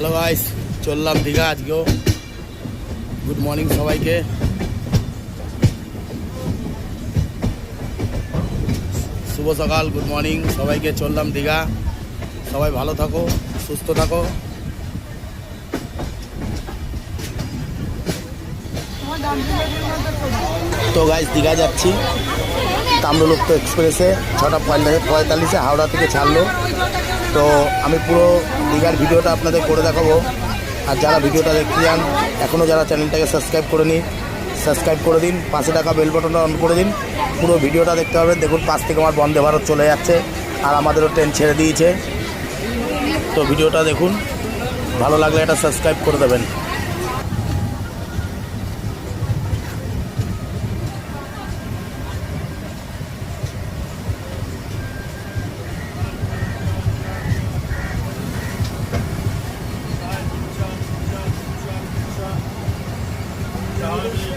Hello guys চললাম দীঘা আজকেও। Good morning সবাইকে। শুভ সকাল গুড মর্নিং সবাইকে চললাম দীঘা। সবাই ভালো থাকো, সুস্থ থাকো। তো গাইস দীঘা যাচ্ছি। তাম্রলুপ্ত এক্সপ্রেসে, ছটা পঁয়তাল্লিশ, পঁয়তাল্লিশে হাওড়া থেকে ছাড়লো। তো আমি পুরো দীঘার ভিডিওটা আপনাদের করে দেখাবো। আর যারা ভিডিওটা দেখতে যান এখনও যারা চ্যানেলটাকে সাবস্ক্রাইব করে নিন সাবস্ক্রাইব করে দিন, পাশে টাকা বেল বাটনটা অন করে দিন। পুরো ভিডিওটা দেখতে পাবেন। দেখুন, পাশ থেকে আমার বন্দে ভারত চলে যাচ্ছে, আর আমাদেরও ট্রেন ছেড়ে দিয়েছে। তো ভিডিওটা দেখুন, ভালো লাগলে এটা সাবস্ক্রাইব করে দেবেন।